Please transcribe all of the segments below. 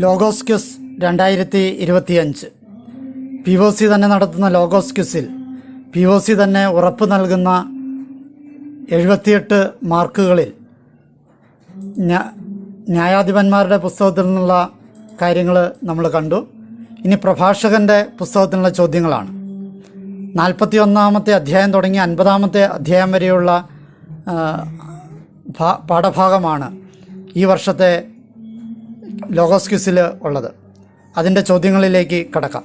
Logos quiz രണ്ടായിരത്തി ഇരുപത്തിയഞ്ച് P O C തന്നെ നടത്തുന്ന ലോഗോസ് ക്യൂസിൽ പി ഒ സി തന്നെ ഉറപ്പ് നൽകുന്ന എഴുപത്തിയെട്ട് മാർക്കുകളിൽ ന്യായാധിപന്മാരുടെ പുസ്തകത്തിൽ നിന്നുള്ള കാര്യങ്ങൾ നമ്മൾ കണ്ടു. ഇനി പ്രഭാഷകന്റെ പുസ്തകത്തിനുള്ള ചോദ്യങ്ങളാണ്. നാൽപ്പത്തി ഒന്നാമത്തെ അധ്യായം തുടങ്ങി അൻപതാമത്തെ അധ്യായം വരെയുള്ള പാഠഭാഗമാണ് ഈ വർഷത്തെ ലോഗോസ് ക്യൂസിൽ ഉള്ളത്. അതിന്റെ ചോദ്യങ്ങളിലേക്ക് കടക്കാം.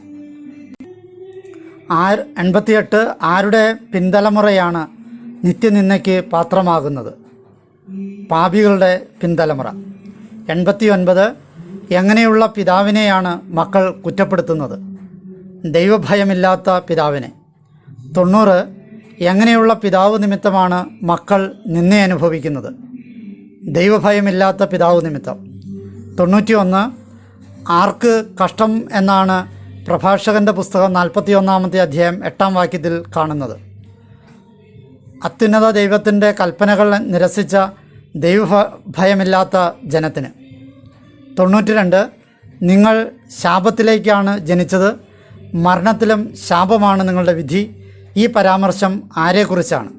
ആര് എൺപത്തിയെട്ട് ആരുടെ പിൻതലമുറയാണ് നിത്യനിന്ദയ്ക്ക് പാത്രമാകുന്നത്? പാപികളുടെ പിൻതലമുറ. എൺപത്തി ഒൻപത് എങ്ങനെയുള്ള പിതാവിനെയാണ് മക്കൾ കുറ്റപ്പെടുത്തുന്നത്? ദൈവഭയമില്ലാത്ത പിതാവിനെ. തൊണ്ണൂറ് എങ്ങനെയുള്ള പിതാവ് നിമിത്തമാണ് മക്കൾ നിന്നെ അനുഭവിക്കുന്നത് ദൈവഭയമില്ലാത്ത പിതാവ് നിമിത്തം. തൊണ്ണൂറ്റി ഒന്ന് ആർക്ക് കഷ്ടം എന്നാണ് പ്രഭാഷകന്റെ പുസ്തകം നാൽപ്പത്തി ഒന്നാമത്തെ അധ്യായം എട്ടാം വാക്യത്തിൽ കാണുന്നത്. അത്യുന്നത ദൈവത്തിന്റെ കൽപ്പനകൾ നിരസിച്ച ദൈവഭയമില്ലാത്ത ജനത്തിന്. തൊണ്ണൂറ്റി രണ്ട് നിങ്ങൾ ശാപത്തിലേക്കാണ് ജനിച്ചത്. മരണത്തിലും ശാപമാണ് നിങ്ങളുടെ വിധി. ഈ പരാമർശം ആരെക്കുറിച്ചാണ്?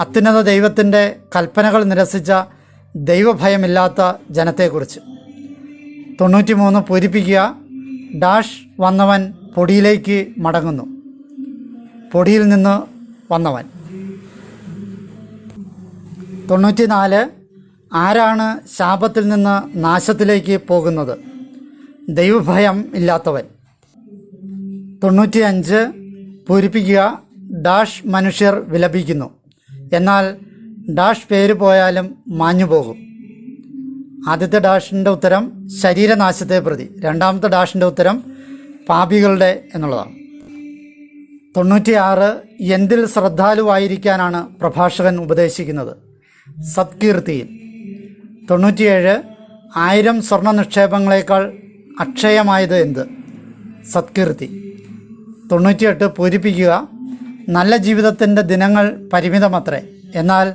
അത്യുന്നത ദൈവത്തിന്റെ കൽപ്പനകൾ നിരസിച്ച ദൈവഭയമില്ലാത്ത ജനത്തെക്കുറിച്ച്. തൊണ്ണൂറ്റി മൂന്ന് പൂരിപ്പിക്കുക. ഡാഷ് വന്നവൻ പൊടിയിലേക്ക് മടങ്ങുന്നു. പൊടിയിൽ നിന്ന് വന്നവൻ. തൊണ്ണൂറ്റി നാല് ആരാണ് ശാപത്തിൽ നിന്ന് നാശത്തിലേക്ക് പോകുന്നത്? ദൈവഭയം ഇല്ലാത്തവൻ. തൊണ്ണൂറ്റി അഞ്ച് പൂരിപ്പിക്കുക. ഡാഷ് മനുഷ്യർ വിലപിക്കുന്നു. എന്നാൽ ഡാഷ് പേര് പോയാലും മാഞ്ഞു പോകും ആദ്യത്തെ ഡാഷിന്റെ ഉത്തരം ശരീരനാശത്തെ പ്രതി. രണ്ടാമത്തെ ഡാഷിന്റെ ഉത്തരം പാപികളുടെ എന്നുള്ളതാണ്. തൊണ്ണൂറ്റിയാറ് എന്തിൽ ശ്രദ്ധാലുവായിരിക്കാനാണ് പ്രഭാഷകൻ ഉപദേശിക്കുന്നത്? സത്കീർത്തിയിൽ. തൊണ്ണൂറ്റിയേഴ് ആയിരം സ്വർണ നിക്ഷേപങ്ങളേക്കാൾ അക്ഷയമായത് എന്ത്? സത്കീർത്തി. തൊണ്ണൂറ്റിയെട്ട് പൂരിപ്പിക്കുക. നല്ല ജീവിതത്തിന്റെ ദിനങ്ങൾ പരിമിതമത്രേ. എന്നാൽ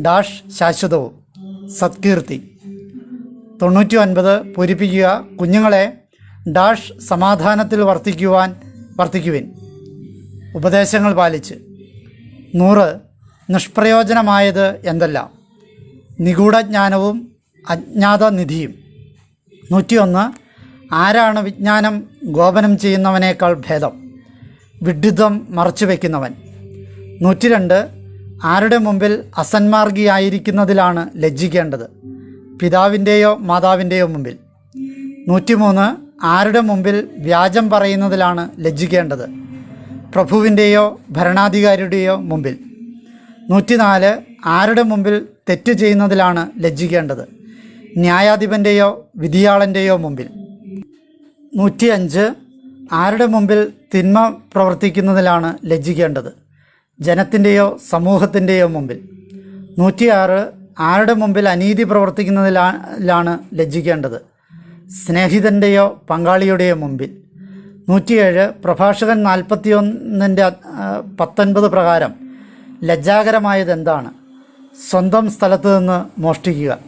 ഡാഷ് ശാശ്വതവും. സത്കീർത്തി. തൊണ്ണൂറ്റി ഒൻപത് പൂരിപ്പിക്കുക കുഞ്ഞുങ്ങളെ ഡാഷ് സമാധാനത്തിൽ വർത്തിക്കുവാൻ വർത്തിക്കുവിൻ. ഉപദേശങ്ങൾ പാലിച്ച്. നൂറ് നിഷ്പ്രയോജനമായത് എന്തെല്ലാം? നിഗൂഢജ്ഞാനവും അജ്ഞാത നിധിയും നൂറ്റിയൊന്ന് ആരാണ് വിജ്ഞാനം ഗോപനം ചെയ്യുന്നവനേക്കാൾ ഭേദം? വിഡ്ഢിത്വം മറച്ചു വയ്ക്കുന്നവൻ. നൂറ്റിരണ്ട് ആരുടെ മുമ്പിൽ അസന്മാർഗിയായിരിക്കുന്നതിലാണ് ലജ്ജിക്കേണ്ടത്? പിതാവിന്റെയോ മാതാവിന്റെയോ മുമ്പിൽ. നൂറ്റിമൂന്ന് ആരുടെ മുമ്പിൽ വ്യാജം പറയുന്നതിലാണ് ലജ്ജിക്കേണ്ടത്? പ്രഭുവിന്റെയോ ഭരണാധികാരിയുടെയോ മുമ്പിൽ. നൂറ്റിനാല് ആരുടെ മുമ്പിൽ തെറ്റ് ചെയ്യുന്നതിലാണ് ലജ്ജിക്കേണ്ടത്? ന്യായാധിപന്റെയോ വിധിയാളന്റെയോ മുമ്പിൽ. നൂറ്റിയഞ്ച് ആരുടെ മുമ്പിൽ തിന്മ പ്രവർത്തിക്കുന്നതിലാണ് ലജ്ജിക്കേണ്ടത്? ജനത്തിന്റെയോ സമൂഹത്തിന്റെയോ മുമ്പിൽ. നൂറ്റിയാറ് ആരുടെ മുമ്പിൽ അനീതി പ്രവർത്തിക്കുന്നതിലാണ് ലജ്ജിക്കേണ്ടത്? സ്നേഹിതന്റെയോ പങ്കാളിയുടെയോ മുമ്പിൽ? നൂറ്റിയേഴ് പ്രഭാഷകൻ നാൽപ്പത്തിയൊന്നിന്റെ പത്തൊൻപത് പ്രകാരം ലജ്ജാകരമായത് എന്താണ് സ്വന്തം സ്ഥലത്ത് നിന്ന് മോഷ്ടിക്കുക.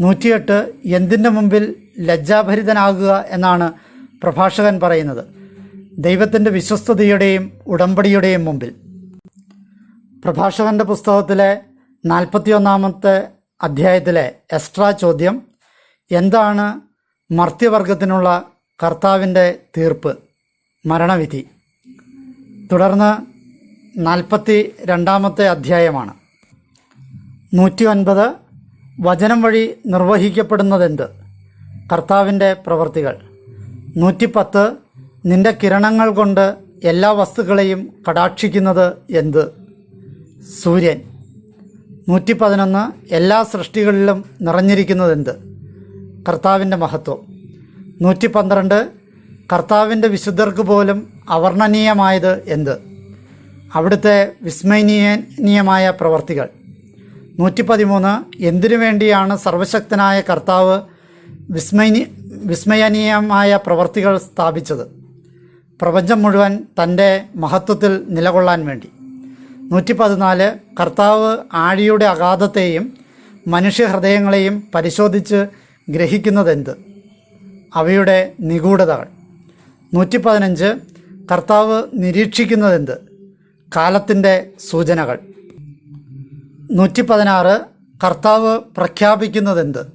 നൂറ്റിയെട്ട് എന്തിന്റെ മുമ്പിൽ ലജ്ജാഭരിതനാകുക എന്നാണ് പ്രഭാഷകൻ പറയുന്നത്? ദൈവത്തിന്റെ വിശ്വസ്തതയുടെയും ഉടമ്പടിയുടെയും മുമ്പിൽ. പ്രഭാഷകന്റെ പുസ്തകത്തിലെ നാൽപ്പത്തിയൊന്നാമത്തെ അധ്യായത്തിലെ എക്സ്ട്രാ ചോദ്യം എന്താണ് മർത്യവർഗത്തിനുള്ള കർത്താവിന്റെ തീർപ്പ്? മരണവിധി. തുടർന്ന് നാൽപ്പത്തി രണ്ടാമത്തെ അധ്യായമാണ്. നൂറ്റി ഒൻപത് വചനം വഴി നിർവഹിക്കപ്പെടുന്നതെന്ത്? കർത്താവിന്റെ പ്രവർത്തികൾ നൂറ്റിപ്പത്ത് നിന്റെ കിരണങ്ങൾ കൊണ്ട് എല്ലാ വസ്തുക്കളെയും കടാക്ഷിക്കുന്നത് എന്ത്? സൂര്യൻ. നൂറ്റി പതിനൊന്ന് എല്ലാ സൃഷ്ടികളിലും നിറഞ്ഞിരിക്കുന്നതെന്ത്? കർത്താവിന്റെ മഹത്വം. നൂറ്റി പന്ത്രണ്ട് കർത്താവിന്റെ വിശുദ്ധർക്ക് പോലും അവർണനീയമായത് എന്ത്? അവിടുത്തെ വിസ്മയനീയനീയമായ പ്രവർത്തികൾ. നൂറ്റി പതിമൂന്ന് എന്തിനു വേണ്ടിയാണ് സർവശക്തനായ കർത്താവ് വിസ്മയനി വിസ്മയനീയമായ പ്രവർത്തികൾ സ്ഥാപിച്ചത്? പ്രപഞ്ചം മുഴുവൻ തന്റെ മഹത്വത്തിൽ നിലകൊള്ളാൻ വേണ്ടി. നൂറ്റി പതിനാല് കർത്താവ് ആഴിയുടെ അഗാധത്തെയും മനുഷ്യഹൃദയങ്ങളെയും പരിശോധിച്ച് ഗ്രഹിക്കുന്നതെന്ത്? അവയുടെ നിഗൂഢതകൾ. നൂറ്റി പതിനഞ്ച് കർത്താവ് നിരീക്ഷിക്കുന്നതെന്ത്? കാലത്തിന്റെ സൂചനകൾ. നൂറ്റി പതിനാറ് കർത്താവ് പ്രഖ്യാപിക്കുന്നതെന്ത്?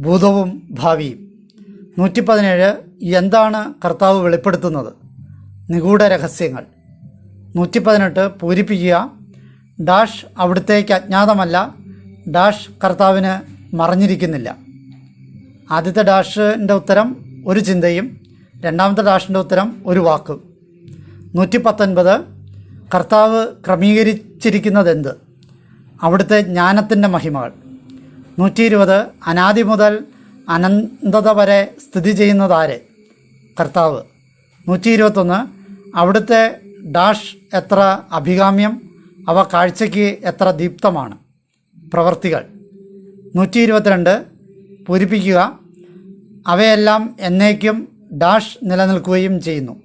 ഭൂതവും ഭാവിയും. നൂറ്റി പതിനേഴ് എന്താണ് കർത്താവ് വെളിപ്പെടുത്തുന്നത്? നിഗൂഢ രഹസ്യങ്ങൾ നൂറ്റി പതിനെട്ട് പൂരിപ്പിക്കുക. ഡാഷ് അവിടുത്തേക്ക് അജ്ഞാതമല്ല. ഡാഷ് കർത്താവിന് മറഞ്ഞിരിക്കുന്നില്ല. ആദ്യത്തെ ഡാഷിന്റെ ഉത്തരം ഒരു ചിന്തയും രണ്ടാമത്തെ ഡാഷിന്റെ ഉത്തരം ഒരു വാക്കും. നൂറ്റി പത്തൊൻപത് കർത്താവ് ക്രമീകരിച്ചിരിക്കുന്നതെന്ത്? അവിടുത്തെ ജ്ഞാനത്തിന്റെ മഹിമകൾ. നൂറ്റി ഇരുപത് അനാദി മുതൽ അനന്തത വരെ സ്ഥിതി ചെയ്യുന്നതാരെ? കർത്താവ്. നൂറ്റി ഇരുപത്തൊന്ന് അവിടുത്തെ ഡാഷ് എത്ര അഭികാമ്യം അവ കാഴ്ചയ്ക്ക് എത്ര ദീപ്തമാണ്. പ്രവർത്തികൾ. നൂറ്റി ഇരുപത്തിരണ്ട് പൂരിപ്പിക്കുക. അവയെല്ലാം എന്നേക്കും ഡാഷ് നിലനിൽക്കുകയും ചെയ്യുന്നു.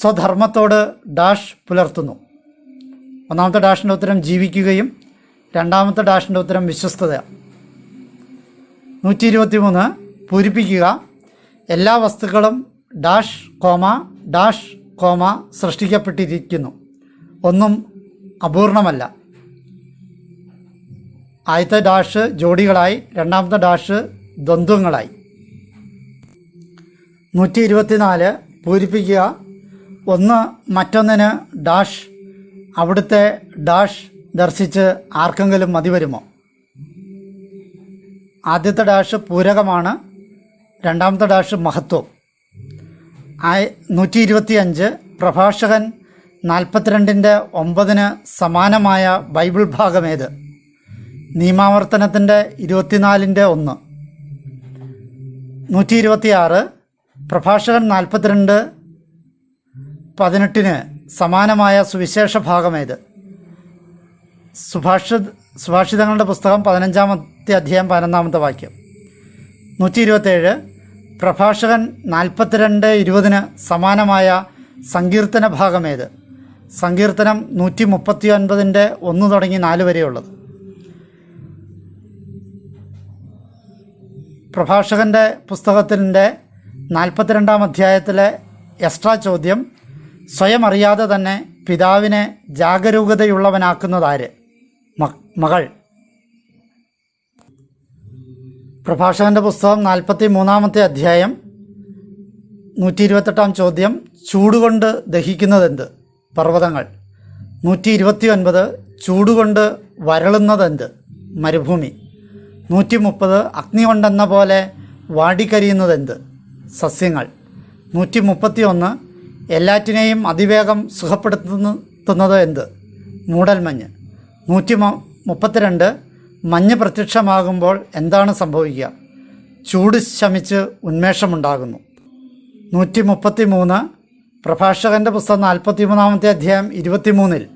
സ്വധർമ്മത്തോട് ഡാഷ് പുലർത്തുന്നു. ഒന്നാമത്തെ ഡാഷിന്റെ ഉത്തരം ജീവിക്കുകയും രണ്ടാമത്തെ ഡാഷിന്റെ ഉത്തരം വിശ്വസ്തത. നൂറ്റി ഇരുപത്തി മൂന്ന് പൂരിപ്പിക്കുക. എല്ലാ വസ്തുക്കളും ഡാഷ് കോമ ഡാഷ് കോമ സൃഷ്ടിക്കപ്പെട്ടിരിക്കുന്നു. ഒന്നും അപൂർണമല്ല. ആദ്യത്തെ ഡാഷ് ജോഡികളായി രണ്ടാമത്തെ ഡാഷ് ദ്വന്ദ്വങ്ങളായി. നൂറ്റി ഇരുപത്തിനാല് പൂരിപ്പിക്കുക. ഒന്ന് മറ്റൊന്നിന് ഡാഷ് അവിടുത്തെ ഡാഷ് ദർശിച്ച് ആർക്കെങ്കിലും മതി വരുമോ? ആദ്യത്തെ ഡാഷ് പൂരകമാണ് രണ്ടാമത്തെ ഡാഷ് മഹത്വം. നൂറ്റി ഇരുപത്തി അഞ്ച് പ്രഭാഷകൻ നാൽപ്പത്തിരണ്ടിന്റെ ഒമ്പതിന് സമാനമായ ബൈബിൾ ഭാഗമേത്? നിയമാവർത്തനത്തിന്റെ ഇരുപത്തിനാലിന്റെ ഒന്ന്. നൂറ്റി ഇരുപത്തിയാറ് പ്രഭാഷകൻ നാൽപ്പത്തിരണ്ട് പതിനെട്ടിന് സമാനമായ സുവിശേഷ ഭാഗമേത്? സുഭാഷ സുഭാഷിതങ്ങളുടെ പുസ്തകം പതിനഞ്ചാമത്തെ അധ്യായം പതിനൊന്നാമത്തെ വാക്യം. നൂറ്റി ഇരുപത്തേഴ് പ്രഭാഷകൻ നാൽപ്പത്തിരണ്ട് ഇരുപതിന് സമാനമായ സങ്കീർത്തന ഭാഗമേത്? സങ്കീർത്തനം നൂറ്റി മുപ്പത്തി ഒൻപതിന്റെ ഒന്ന് തുടങ്ങി നാല് വരെയുള്ളത്. പ്രഭാഷകന്റെ പുസ്തകത്തിന്റെ നാൽപ്പത്തിരണ്ടാം അധ്യായത്തിലെ എക്സ്ട്രാ ചോദ്യം സ്വയം അറിയാതെ തന്നെ പിതാവിനെ ജാഗരൂകതയുള്ളവനാക്കുന്നതാര്? മകൾ. പ്രഭാഷകന്റെ പുസ്തകം നാൽപ്പത്തി മൂന്നാമത്തെ അധ്യായം നൂറ്റി ഇരുപത്തെട്ടാം ചോദ്യം ചൂടുകൊണ്ട് ദഹിക്കുന്നതെന്ത്? പർവതങ്ങൾ. നൂറ്റി ഇരുപത്തി ഒൻപത് ചൂടുകൊണ്ട് വരളുന്നതെന്ത്? മരുഭൂമി. നൂറ്റി മുപ്പത് അഗ്നി കൊണ്ടെന്ന പോലെ വാടിക്കരിയുന്നതെന്ത്? സസ്യങ്ങൾ. നൂറ്റി മുപ്പത്തി ഒന്ന് എല്ലാറ്റിനെയും അതിവേഗം സുഖപ്പെടുത്തുന്നത് എന്ത്? മൂടൽമഞ്ഞ്. നൂറ്റി മുപ്പത്തിരണ്ട് മഞ്ഞ് പ്രത്യക്ഷമാകുമ്പോൾ എന്താണ് സംഭവിക്കുക? ചൂട് ശമിച്ച് ഉന്മേഷമുണ്ടാകുന്നു. നൂറ്റി മുപ്പത്തി മൂന്ന് പ്രഭാഷകന്റെ പുസ്തകം നാൽപ്പത്തി മൂന്നാമത്തെ അധ്യായം ഇരുപത്തിമൂന്നിൽ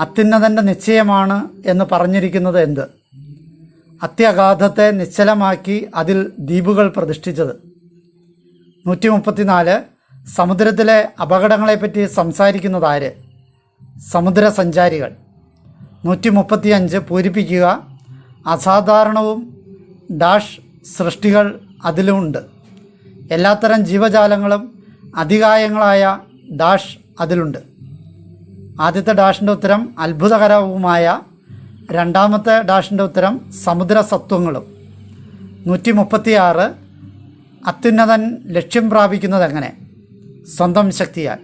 അത്യുന്നതന്റെ നിശ്ചയമാണ് എന്ന് പറഞ്ഞിരിക്കുന്നത് എന്ത്? അത്യഗാധത്തെ നിശ്ചലമാക്കി അതിൽ ദ്വീപുകൾ പ്രതിഷ്ഠിച്ചത്. നൂറ്റി മുപ്പത്തിനാല് സമുദ്രത്തിലെ അപകടങ്ങളെപ്പറ്റി സംസാരിക്കുന്നത് ആര്? സമുദ്ര സഞ്ചാരികൾ നൂറ്റി മുപ്പത്തിയഞ്ച് പൂരിപ്പിക്കുക അസാധാരണവും ഡാഷ് സൃഷ്ടികൾ അതിലുമുണ്ട് എല്ലാത്തരം ജീവജാലങ്ങളും അധികായങ്ങളായ ഡാഷ് അതിലുണ്ട്. ആദ്യത്തെ ഡാഷിന്റെ ഉത്തരം അത്ഭുതകരവുമായ രണ്ടാമത്തെ ഡാഷിന്റെ ഉത്തരം സമുദ്രസത്വങ്ങളും. നൂറ്റി മുപ്പത്തിയാറ് അത്യുന്നതൻ ലക്ഷ്യം പ്രാപിക്കുന്നത് എങ്ങനെ? സ്വന്തം ശക്തിയാൽ.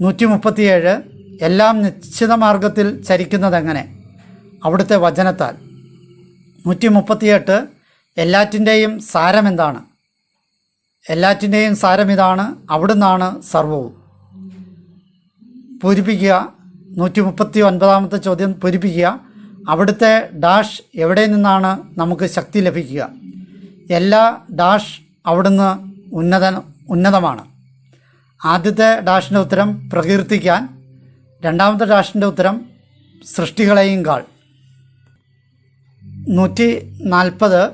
നൂറ്റി മുപ്പത്തിയേഴ് എല്ലാം നിശ്ചിത മാർഗത്തിൽ ചരിക്കുന്നതെങ്ങനെ അവിടുത്തെ വചനത്താൽ. നൂറ്റി മുപ്പത്തിയെട്ട് എല്ലാറ്റിന്റെയും സാരമെന്താണ്? എല്ലാറ്റിന്റെയും സാരം ഇതാണ് അവിടുന്നാണ് സർവവും. പൂരിപ്പിക്കുക നൂറ്റി മുപ്പത്തി ഒൻപതാമത്തെ ചോദ്യം പൂരിപ്പിക്കുക. അവിടുത്തെ ഡാഷ് എവിടെ നിന്നാണ് നമുക്ക് ശക്തി ലഭിക്കുക? എല്ലാ ഡാഷ് അവിടുന്ന് ഉന്നത ഉന്നതമാണ്. ആദ്യത്തെ ഡാഷിന്റെ ഉത്തരം പ്രകീർത്തിക്കാൻ രണ്ടാമത്തെ ഡാഷിന്റെ ഉത്തരം സൃഷ്ടികളെയും കാൾ നൂറ്റി നാൽപ്പത്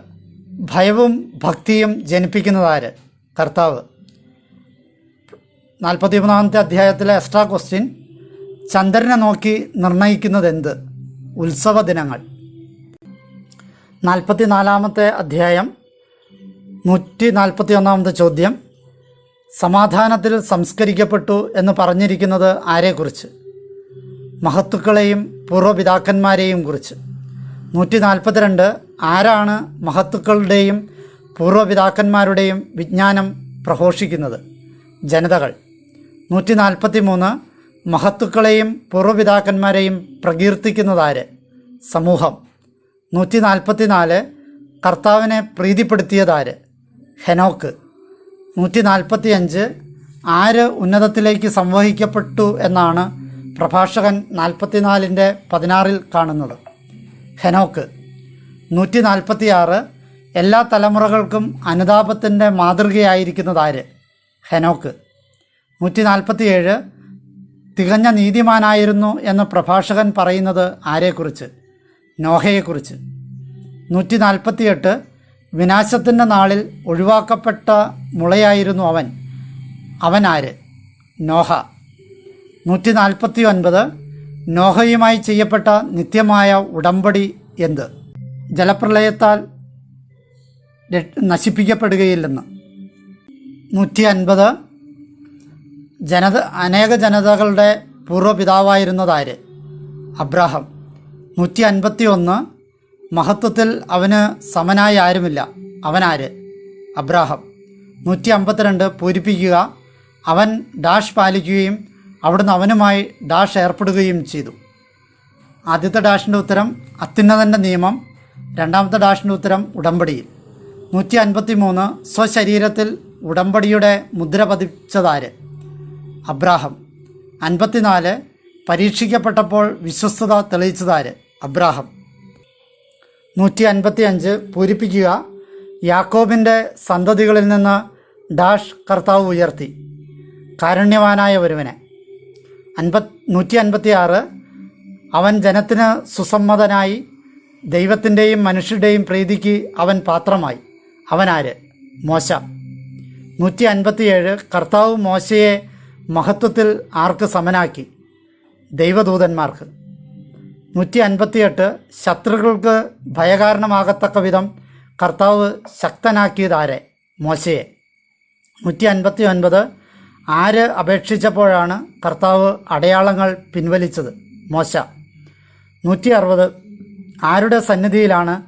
ഭയവും ഭക്തിയും ജനിപ്പിക്കുന്നതാര്? കർത്താവ്. നാൽപ്പത്തി മൂന്നാമത്തെ അധ്യായത്തിലെ എക്സ്ട്രാ ക്വസ്റ്റ്യൻ ചന്ദ്രനെ നോക്കി നിർണയിക്കുന്നത് എന്ത് ഉത്സവ ദിനങ്ങൾ. നാൽപ്പത്തി നാലാമത്തെ അധ്യായം നൂറ്റി നാൽപ്പത്തി ഒന്നാമത്തെ ചോദ്യം സമാധാനത്തിൽ സംസ്കരിക്കപ്പെട്ടു എന്ന് പറഞ്ഞിരിക്കുന്നത് ആരെക്കുറിച്ച്? മഹത്തുക്കളെയും പൂർവപിതാക്കന്മാരെയും കുറിച്ച്. നൂറ്റി നാൽപ്പത്തിരണ്ട് ആരാണ് മഹത്തുക്കളുടെയും പൂർവപിതാക്കന്മാരുടെയും വിജ്ഞാനം പ്രഘോഷിക്കുന്നത്? ജനതകൾ. നൂറ്റി നാൽപ്പത്തി മൂന്ന് മഹത്തുക്കളെയും പൂർവപിതാക്കന്മാരെയും പ്രകീർത്തിക്കുന്നതാര്? സമൂഹം. നൂറ്റി നാൽപ്പത്തി നാല് കർത്താവിനെ പ്രീതിപ്പെടുത്തിയതാര്? ഹെനോക്ക്. നൂറ്റി നാൽപ്പത്തി അഞ്ച് ആര് ഉന്നതത്തിലേക്ക് സംവഹിക്കപ്പെട്ടു എന്നാണ് പ്രഭാഷകൻ നാൽപ്പത്തിനാലിന്റെ പതിനാറിൽ കാണുന്നത്. ഹെനോക്ക്. നൂറ്റി നാൽപ്പത്തിയാറ് എല്ലാ തലമുറകൾക്കും അനുതാപത്തിന്റെ മാതൃകയായിരിക്കുന്നതാര്? ഹെനോക്ക്. നൂറ്റി നാൽപ്പത്തിയേഴ് തികഞ്ഞ നീതിമാനായിരുന്നു എന്ന് പ്രഭാഷകൻ പറയുന്നത് ആരെക്കുറിച്ച്? നോഹയെക്കുറിച്ച്. നൂറ്റി നാൽപ്പത്തിയെട്ട് വിനാശത്തിന്റെ നാളിൽ ഒഴിവാക്കപ്പെട്ട മുളയായിരുന്നു അവൻ. അവനാര് നോഹ. നൂറ്റി നാൽപ്പത്തി ഒൻപത് നോഹയുമായി ചെയ്യപ്പെട്ട നിത്യമായ ഉടമ്പടി എന്ത്? ജലപ്രളയത്താൽ നശിപ്പിക്കപ്പെടുകയില്ലെന്ന്. നൂറ്റി അൻപത് ജനത അനേക ജനതകളുടെ പൂർവപിതാവായിരുന്നതാര്? അബ്രാഹം. നൂറ്റി അൻപത്തി ഒന്ന് മഹത്വത്തിൽ അവന് സമനായി ആരുമില്ല. അവനാര്? അബ്രാഹം. നൂറ്റി അമ്പത്തിരണ്ട് പൂരിപ്പിക്കുക. അവൻ ഡാഷ് പാലിക്കുകയും അവിടുന്ന് അവനുമായി ഡാഷ് ഏർപ്പെടുകയും ചെയ്തു. ആദ്യത്തെ ഡാഷിന്റെ ഉത്തരം അത്യുന്നതന്റെ നിയമം രണ്ടാമത്തെ ഡാഷിന്റെ ഉത്തരം ഉടമ്പടിയിൽ. നൂറ്റി അൻപത്തി മൂന്ന് സ്വശരീരത്തിൽ ഉടമ്പടിയുടെ മുദ്ര പതിച്ചതാര്? അബ്രാഹം. അൻപത്തിനാല് പരീക്ഷിക്കപ്പെട്ടപ്പോൾ വിശ്വസ്തത തെളിയിച്ചതാര്? അബ്രാഹം. നൂറ്റി അൻപത്തി അഞ്ച് പൂരിപ്പിക്കുക യാക്കോബിന്റെ സന്തതികളിൽ നിന്ന് ഡാഷ് കർത്താവ് ഉയർത്തി. കാരുണ്യവാനായ ഒരുവനെ. അൻപത് നൂറ്റി അൻപത്തി ആറ് അവൻ ജനത്തിന് സുസമ്മതനായി ദൈവത്തിന്റെയും മനുഷ്യരുടെയും പ്രീതിക്ക് അവൻ പാത്രമായി. അവനാര് മോശ. നൂറ്റി അൻപത്തിയേഴ് കർത്താവ് മോശയെ മഹത്വത്തിൽ ആർക്ക് സമനാക്കി? ദൈവദൂതന്മാർക്ക്. നൂറ്റി അൻപത്തിയെട്ട് ശത്രുക്കൾക്ക് ഭയകാരണമാകത്തക്ക വിധം കർത്താവ് ശക്തനാക്കിയതാരെ? മോശയെ. നൂറ്റി അൻപത്തി ഒൻപത് ആര് അപേക്ഷിച്ചപ്പോഴാണ് കർത്താവ് അടയാളങ്ങൾ പിൻവലിച്ചത്? മോശ. നൂറ്റി അറുപത് ആരുടെ സന്നിധിയിലാണ്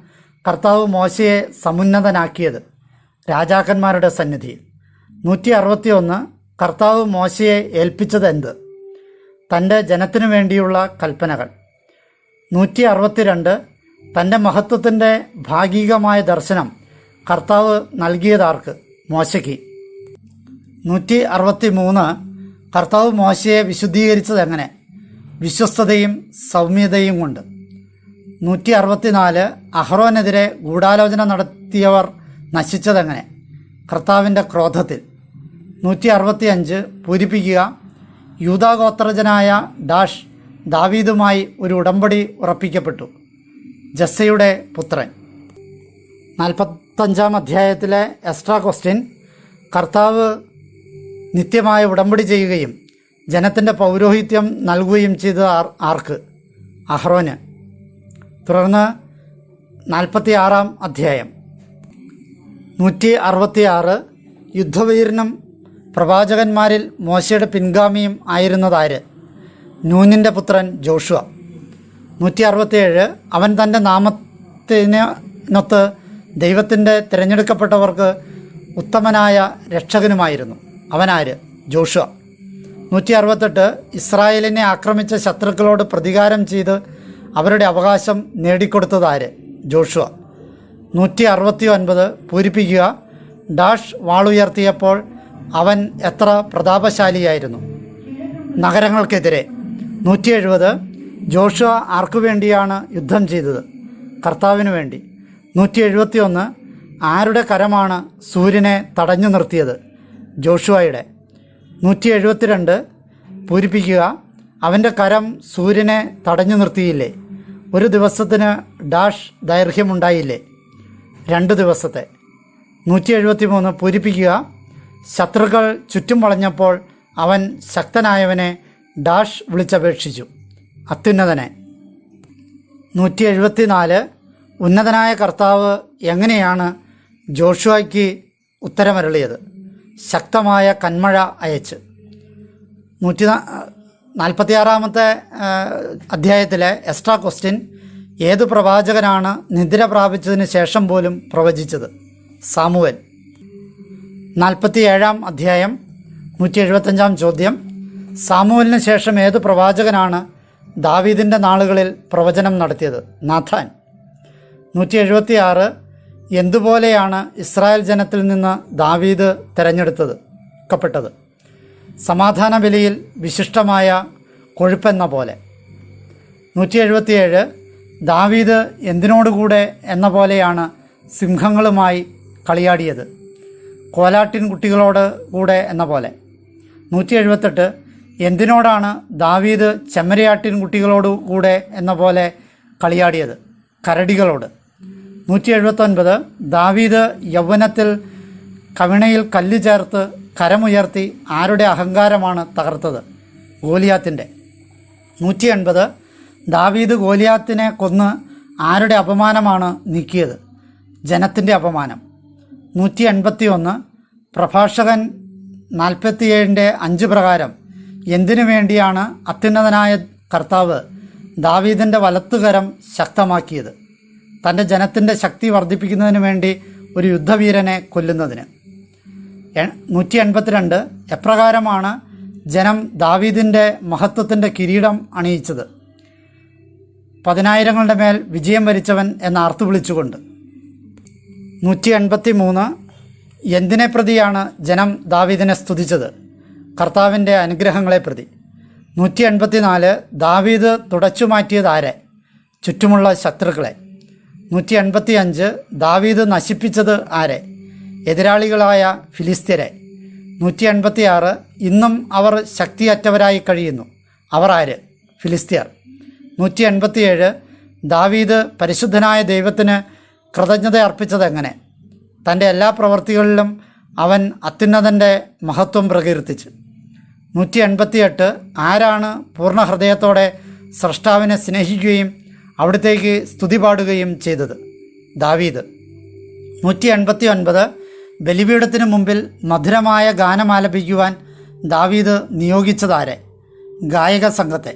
കർത്താവ് മോശയെ സമുന്നതനാക്കിയത്? രാജാക്കന്മാരുടെ സന്നിധിയിൽ നൂറ്റി അറുപത്തി ഒന്ന് കർത്താവ് മോശയെ ഏൽപ്പിച്ചത് എന്ത്? തന്റെ ജനത്തിനു വേണ്ടിയുള്ള കൽപ്പനകൾ. നൂറ്റി അറുപത്തിരണ്ട് തന്റെ മഹത്വത്തിന്റെ ഭാഗികമായ ദർശനം കർത്താവ് നൽകിയതാർക്ക്? മോശയ്ക്ക്. നൂറ്റി അറുപത്തി മൂന്ന് കർത്താവ് മോശയെ വിശുദ്ധീകരിച്ചത് എങ്ങനെ? വിശ്വസ്തതയും സൗമ്യതയും കൊണ്ട്. നൂറ്റി അറുപത്തിനാല് അഹ്റോനെതിരെ ഗൂഢാലോചന നടത്തിയവർ നശിച്ചതെങ്ങനെ കർത്താവിന്റെ ക്രോധത്തിൽ. നൂറ്റി അറുപത്തി അഞ്ച് പൂരിപ്പിക്കുക. യൂതാഗോത്രജനായ ഡാഷ് ദാവീദുമായി ഒരു ഉടമ്പടി ഉറപ്പിക്കപ്പെട്ടു. ജസ്സയുടെ പുത്രൻ. നാൽപ്പത്തഞ്ചാം അധ്യായത്തിലെ എക്സ്ട്രാ ക്വസ്റ്റ്യൻ കർത്താവ് നിത്യമായ ഉടമ്പടി ചെയ്യുകയും ജനത്തിന്റെ പൗരോഹിത്യം നൽകുകയും ചെയ്ത ആർക്ക്? അഹ്റോന്. തുടർന്ന് നാൽപ്പത്തി ആറാം അധ്യായം. നൂറ്റി അറുപത്തി ആറ് യുദ്ധവീരനും പ്രവാചകന്മാരിൽ മോശയുടെ പിൻഗാമിയും ആയിരുന്നതാര്? നൂനിന്റെ പുത്രൻ ജോഷുവ. നൂറ്റി അറുപത്തിയേഴ് അവൻ തന്റെ നാമത്തിനൊത്ത് ദൈവത്തിന്റെ തിരഞ്ഞെടുക്കപ്പെട്ടവർക്ക് ഉത്തമനായ രക്ഷകനുമായിരുന്നു. അവനാര്? ജോഷുവ. നൂറ്റി അറുപത്തെട്ട് ഇസ്രായേലിനെ ആക്രമിച്ച ശത്രുക്കളോട് പ്രതികാരം ചെയ്ത് അവരുടെ അവകാശം നേടിക്കൊടുത്തതാര്? ജോഷുവ. നൂറ്റി അറുപത്തി ഒൻപത് പൂരിപ്പിക്കുക. ഡാഷ് വാളുയർത്തിയപ്പോൾ അവൻ എത്ര പ്രതാപശാലിയായിരുന്നു? നഗരങ്ങൾക്കെതിരെ. നൂറ്റി എഴുപത് ജോഷുവ ആർക്കു വേണ്ടിയാണ് യുദ്ധം ചെയ്തത്? കർത്താവിന് വേണ്ടി. നൂറ്റി എഴുപത്തി ഒന്ന് ആരുടെ കരമാണ് സൂര്യനെ തടഞ്ഞു നിർത്തിയത്? ജോഷുവയുടെ. നൂറ്റി എഴുപത്തിരണ്ട് പൂരിപ്പിക്കുക. അവന്റെ കരം സൂര്യനെ തടഞ്ഞു നിർത്തിയില്ലേ? ഒരു ദിവസത്തിന് ഡാഷ് ദൈർഘ്യമുണ്ടായില്ലേ? രണ്ട് ദിവസത്തെ. നൂറ്റി എഴുപത്തി മൂന്ന് പൂരിപ്പിക്കുക. ശത്രുക്കൾ ചുറ്റും വളഞ്ഞപ്പോൾ അവൻ ശക്തനായവനെ ഡാഷ് വിളിച്ചപേക്ഷിച്ചു. അത്യുന്നതനെ. നൂറ്റി എഴുപത്തി നാല് ഉന്നതനായ കർത്താവ് എങ്ങനെയാണ് ജോഷുവയ്ക്ക് ഉത്തരമരളിയത്? ശക്തമായ കന്മഴ അയച്ച്. നൂറ്റി നാൽപ്പത്തിയാറാമത്തെ അധ്യായത്തിലെ എക്സ്ട്രാ ക്വസ്റ്റ്യൻ ഏത് പ്രവാചകനാണ് നിദ്ര പ്രാപിച്ചതിന് ശേഷം പോലും പ്രവചിച്ചത്? സാമുവൽ. നാൽപ്പത്തിയേഴാം അധ്യായം നൂറ്റി എഴുപത്തഞ്ചാം ചോദ്യം. സാമുവലിന് ശേഷം ഏത് പ്രവാചകനാണ് ദാവീദിന്റെ നാളുകളിൽ പ്രവചനം നടത്തിയത്? നാഥാൻ. നൂറ്റി എഴുപത്തി ആറ് എന്തുപോലെയാണ് ഇസ്രായേൽ ജനത്തിൽ നിന്ന് ദാവീദ് തിരഞ്ഞെടുത്തത് ക്കപ്പെട്ടത് സമാധാന ബലിയിൽ വിശിഷ്ടമായ കൊഴുപ്പെന്ന പോലെ. നൂറ്റി എഴുപത്തിയേഴ് ദാവീദ് എന്തിനോടുകൂടെ എന്ന പോലെയാണ് സിംഹങ്ങളുമായി കളിയാടിയത്. കോലാട്ടിൻ കുട്ടികളോട് കൂടെ എന്ന പോലെ. നൂറ്റി എഴുപത്തെട്ട് എന്തിനോടാണ് ദാവീദ് ചെമ്മരിയാട്ടിൻ കുട്ടികളോട് കൂടെ എന്ന പോലെ കളിയാടിയത്? കരടികളോട്. നൂറ്റി എഴുപത്തൊൻപത് ദാവീദ് യൗവനത്തിൽ കവിണയിൽ കല്ല് ചേർത്ത് കരമുയർത്തി ആരുടെ അഹങ്കാരമാണ് തകർത്തത്? ഗോലിയാത്തിന്റെ നൂറ്റി എൺപത് ദാവീദ് ഗോലിയാത്തിനെ കൊന്ന് ആരുടെ അപമാനമാണ് നീക്കിയത്? ജനത്തിന്റെ അപമാനം. നൂറ്റി എൺപത്തി ഒന്ന് പ്രഭാഷകൻ നാൽപ്പത്തിയേഴിന്റെ അഞ്ച് പ്രകാരം എന്തിനു വേണ്ടിയാണ് അത്യുന്നതനായ കർത്താവ് ദാവീദിന്റെ വലത്തുകരം ശക്തമാക്കിയത്? തന്റെ ജനത്തിന്റെ ശക്തി വർദ്ധിപ്പിക്കുന്നതിന് വേണ്ടി ഒരു യുദ്ധവീരനെ കൊല്ലുന്നതിന്. നൂറ്റി എൺപത്തിരണ്ട് എപ്രകാരമാണ് ജനം ദാവീദിന്റെ മഹത്വത്തിന്റെ കിരീടം അണിയിച്ചത്. പതിനായിരങ്ങളുടെ മേൽ വിജയം വരിച്ചവൻ എന്ന് ആർത്തു വിളിച്ചുകൊണ്ട്. നൂറ്റി എൺപത്തി മൂന്ന് എന്തിനെ പ്രതിയാണ് ജനം ദാവീദിനെ സ്തുതിച്ചത്? കർത്താവിന്റെ അനുഗ്രഹങ്ങളെ പ്രതി. നൂറ്റി എൺപത്തി നാല് ദാവീദ് തുടച്ചു മാറ്റിയതാരെ ചുറ്റുമുള്ള ശത്രുക്കളെ. നൂറ്റി എൺപത്തി അഞ്ച് ദാവീദ് നശിപ്പിച്ചത് ആരെ? എതിരാളികളായ ഫിലിസ്തീരെ നൂറ്റി എൺപത്തി ആറ് ഇന്നും അവർ ശക്തിയറ്റവരായി കഴിയുന്നു. അവർ ആര്? ഫിലിസ്തീർ നൂറ്റി എൺപത്തിയേഴ് ദാവീദ് പരിശുദ്ധനായ ദൈവത്തിന് കൃതജ്ഞത അർപ്പിച്ചത് എങ്ങനെ? തന്റെ എല്ലാ പ്രവൃത്തികളിലും അവൻ അത്യുന്നതന്റെ മഹത്വം പ്രകീർത്തിച്ചു. നൂറ്റി എൺപത്തിയെട്ട് ആരാണ് പൂർണ ഹൃദയത്തോടെ സ്രഷ്ടാവിനെ സ്നേഹിക്കുകയും അവിടത്തേക്ക് സ്തുതി പാടുകയും ചെയ്തത്. ദാവീദ്. നൂറ്റി എൺപത്തി ഒൻപത് ബലിപീഠത്തിനു മുമ്പിൽ മധുരമായ ഗാനം ആലപിക്കുവാൻ ദാവീദ് നിയോഗിച്ചതാരെ? ഗായക സംഘത്തെ.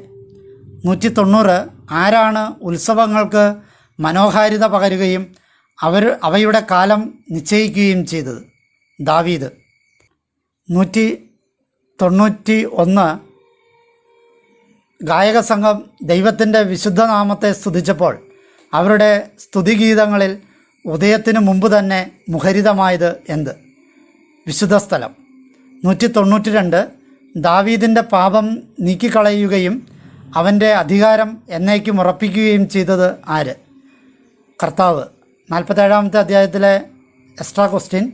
നൂറ്റി തൊണ്ണൂറ് ആരാണ് ഉത്സവങ്ങൾക്ക് മനോഹാരിത പകരുകയും അവർ അവയുടെ കാലം നിശ്ചയിക്കുകയും ചെയ്തത്? ദാവീദ്. നൂറ്റി തൊണ്ണൂറ്റി ഒന്ന് ഗായക സംഘം ദൈവത്തിന്റെ വിശുദ്ധനാമത്തെ സ്തുതിച്ചപ്പോൾ അവരുടെ സ്തുതിഗീതങ്ങളിൽ ഉദയത്തിനു മുമ്പ് തന്നെ മുഖരിതമായത് എന്ത്? വിശുദ്ധ സ്ഥലം. നൂറ്റി തൊണ്ണൂറ്റി രണ്ട് ദാവീദിന്റെ പാപം നീക്കിക്കളയുകയും അവന്റെ അധികാരം എന്നേക്കും ഉറപ്പിക്കുകയും ചെയ്തത് ആര്? കർത്താവ്. നാൽപ്പത്തേഴാമത്തെ അധ്യായത്തിലെ എക്സ്ട്രാ ക്വസ്റ്റ്യൻ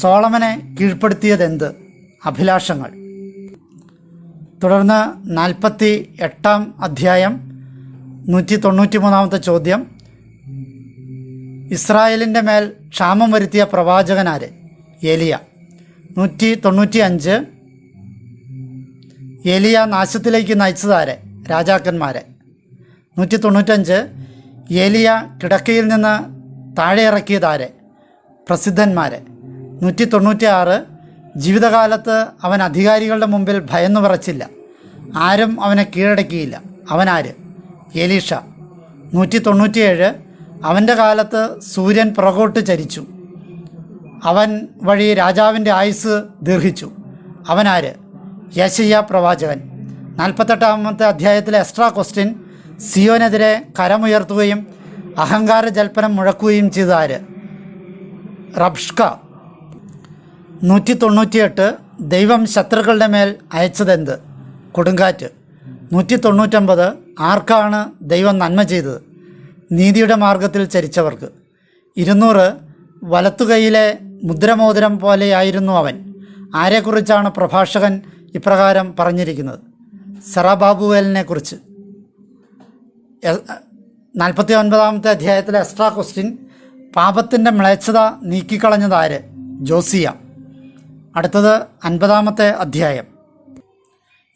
സോളമനെ കീഴ്പ്പെടുത്തിയതെന്ത്? അഭിലാഷങ്ങൾ. തുടർന്ന് നാൽപ്പത്തി എട്ടാം അധ്യായം നൂറ്റി തൊണ്ണൂറ്റി മൂന്നാമത്തെ ചോദ്യം. ഇസ്രായേലിന്റെ മേൽ ക്ഷാമം വരുത്തിയ പ്രവാചകനാര്? ഏലിയ. നൂറ്റി തൊണ്ണൂറ്റി അഞ്ച് ഏലിയ നാശത്തിലേക്ക് നയിച്ചതാരെ? രാജാക്കന്മാരെ. നൂറ്റി തൊണ്ണൂറ്റഞ്ച് ഏലിയ കിടക്കയിൽ നിന്ന് താഴെ ഇറക്കിയതാരെ പ്രസിദ്ധന്മാരെ. നൂറ്റി തൊണ്ണൂറ്റി ആറ് ജീവിതകാലത്ത് അവൻ അധികാരികളുടെ മുമ്പിൽ ഭയന്നു പറച്ചില്ല ആരും അവനെ കീഴടക്കിയില്ല. അവനാര്? എലീഷ. നൂറ്റി തൊണ്ണൂറ്റിയേഴ് അവന്റെ കാലത്ത് സൂര്യൻ പുറകോട്ട് ചരിച്ചു. അവൻ വഴി രാജാവിന്റെ ആയുസ് ദീർഘിച്ചു. അവനാര്? യശയ്യ പ്രവാചകൻ. നാൽപ്പത്തെട്ടാമത്തെ അധ്യായത്തിലെ എക്സ്ട്രാ ക്വസ്റ്റ്യൻ സിയോനെതിരെ കരമുയർത്തുകയും അഹങ്കാര ജൽപ്പനം മുഴക്കുകയും ചെയ്ത ആര്? റബ്ഷ്ക. നൂറ്റി തൊണ്ണൂറ്റിയെട്ട് ദൈവം ശത്രുക്കളുടെ മേൽ അയച്ചതെന്ത്? കൊടുങ്കാറ്റ്. നൂറ്റി തൊണ്ണൂറ്റൊമ്പത് ആർക്കാണ് ദൈവം നന്മ ചെയ്തത്? നീതിയുടെ മാർഗത്തിൽ ചരിച്ചവർക്ക്. ഇരുന്നൂറ് വലത്തുകൈയിലെ മുദ്രമോതിരം പോലെയായിരുന്നു അവൻ. ആരെക്കുറിച്ചാണ് പ്രഭാഷകൻ ഇപ്രകാരം പറഞ്ഞിരിക്കുന്നത്? സറബാബുവേലിനെ കുറിച്ച് നാൽപ്പത്തി ഒൻപതാമത്തെ അധ്യായത്തിലെ എക്സ്ട്രാ ക്വസ്റ്റ്യൻ പാപത്തിന്റെ മ്ലേച്ഛത നീക്കിക്കളഞ്ഞതാര് ജോസിയ. അടുത്തത് അൻപതാമത്തെ അധ്യായം.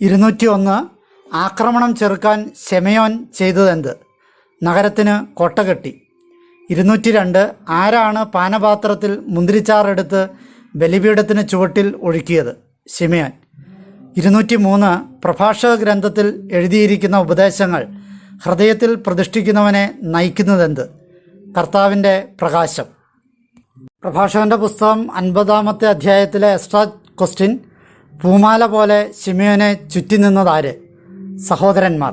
ഇരുന്നൂറ്റി ഒന്ന് ആക്രമണം ചെറുക്കാൻ ശെമയോൻ ചെയ്തതെന്ത്? നഗരത്തിന് കോട്ട കെട്ടി. ഇരുന്നൂറ്റി രണ്ട് ആരാണ് പാനപാത്രത്തിൽ മുന്തിരിച്ചാറെടുത്ത് ബലിപീഠത്തിന് ചുവട്ടിൽ ഒഴുക്കിയത്? ശിമയോൻ. ഇരുന്നൂറ്റി മൂന്ന് പ്രഭാഷക ഗ്രന്ഥത്തിൽ എഴുതിയിരിക്കുന്ന ഉപദേശങ്ങൾ ഹൃദയത്തിൽ പ്രതിഷ്ഠിക്കുന്നവനെ നയിക്കുന്നതെന്ത്? കർത്താവിന്റെ പ്രകാശം. പ്രഭാഷകന്റെ പുസ്തകം അൻപതാമത്തെ അധ്യായത്തിലെ എക്സ്ട്രാ ക്വസ്റ്റ്യൻ പൂമാല പോലെ ഷിമിയോനെ ചുറ്റി നിന്നതാര് സഹോദരന്മാർ.